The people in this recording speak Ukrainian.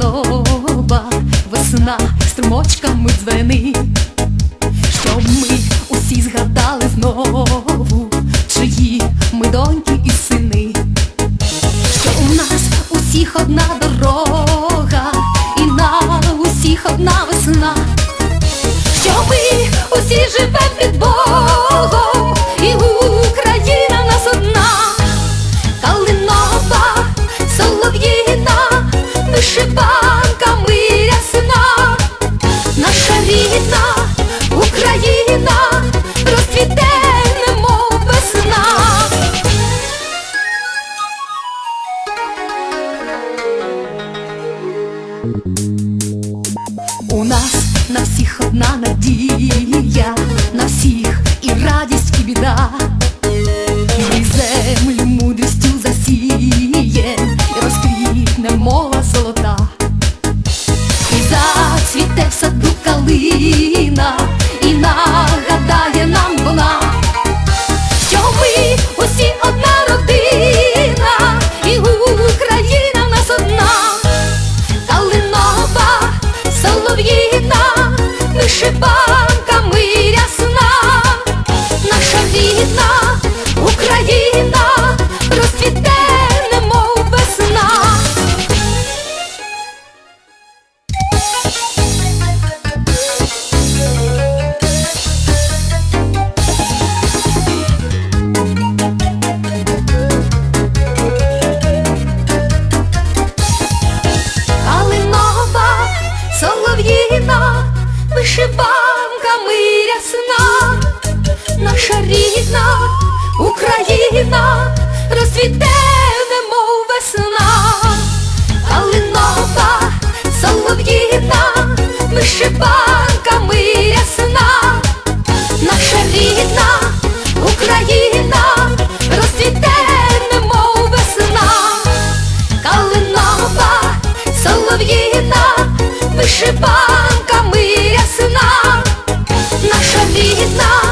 калинова, весна струмочками дзвени, щоб ми усі згадали знову, чиї ми доньки і сини, що у нас усіх одна дорога, У нас на всіх одна надія, на всіх і радість, і біда. Ми землю мудрістю засієм і розквітне мова золота. І зацвіте в саду калина, вишиванками рясна, наша рідна Україна розцвіте, немов весна. Калинова, солов'їна, вишиванками рясна, наша рідна Україна розцвіте, немов весна. Калинова, солов'їна, вишиванками рясна, наша рідна Україна розцвіте, немов весна. Калинова, солов'їна, вишиванками ясна, наша рідна